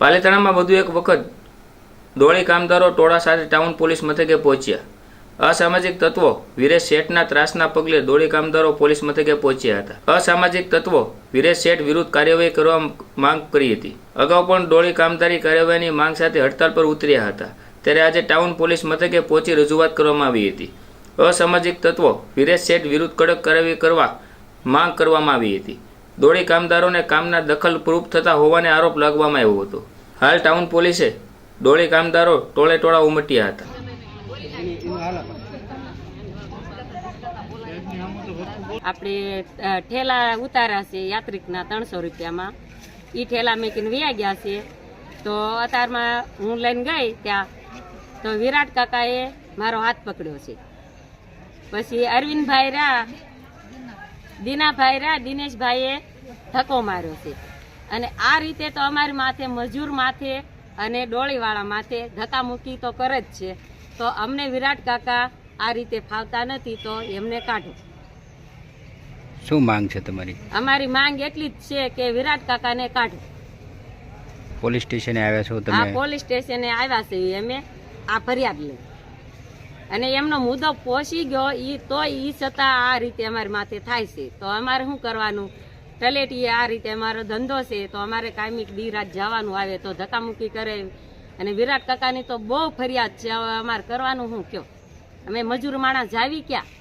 પાલિતાણામાં વધુ એક વખત દોડી કામદારો ટોળા સાથે ટાઉન પોલીસ મથકે પહોંચ્યા. અસામાજિક તત્વો વિરેશ શેઠના ત્રાસના પગલે દોડી કામદારો પોલીસ મથકે પહોંચ્યા હતા. અસામાજિક તત્વો વિરેશ શેઠ વિરુદ્ધ કાર્યવાહી કરવા માંગ કરી હતી. અગાઉ પણ દોડી કામદારી કાર્યવાહીની માંગ સાથે હડતાલ પર ઉતર્યા હતા. ત્યારે આજે ટાઉન પોલીસ મથકે પહોંચી રજૂઆત કરવામાં આવી હતી. અસામાજિક તત્વો વિરેશ શેઠ વિરુદ્ધ કડક કાર્યવાહી કરવા માંગ કરવામાં આવી હતી. દોડી કામદારોને કામના દખલ પ્રૂફ થતા હોવાને આરોપ લાગવામાં આવ્યો હતો. હાલ ટાઉન પોલીસે દોડી કામદારો ટોળે ટોળા ઉમટ્યા હતા. આપણે ઠેલા ઉતાર્યા છે યાત્રિકના ત્રણસો રૂપિયામાં. એ ઠેલા મેકીને વ્યા ગયા છે. તો અત્યારમાં હું લઈને ગઈ ત્યાં, તો વિરાટ કાકાએ મારો હાથ પકડ્યો છે. પછી અરવિંદભાઈ રા દીનાભાઈ રા દિનેશભાઈએ ધક્કો માર્યો છે. અને આ રીતે તો અમારી માથે મજૂર માથે અને ડોળીવાળા માથે ધક્કામુક્કી તો કરે જ છે. તો અમને વિરાટ કાકા આ રીતે ફાવતા નથી તો એમને કાઢો. શું માંગ છે તમારી? અમારી માંગ એટલી જ છે કે વિરાટ કાકાને કાઢો. પોલીસ સ્ટેશને આવ્યા છો તમે પોલીસ સ્ટેશને આવ્યા છે અમે. આ ફરિયાદ લઈ. અને એમનો મુદ્દો પહોંચી ગયો એ તો એ છતાં આ રીતે અમારી માથે થાય છે. તો અમારે શું કરવાનું? ટલેટી આ રીતે અમારો ધંધો છે, તો અમારે કાયમિક દી રાત જવાનું આવે તો ધક્કામુક્કી કરે. અને વિરાટ કાકાની તો બહુ ફરિયાદ છે, હવે અમારે કરવાનું શું કયો અમે મજૂર માણસ જાવી ક્યાં?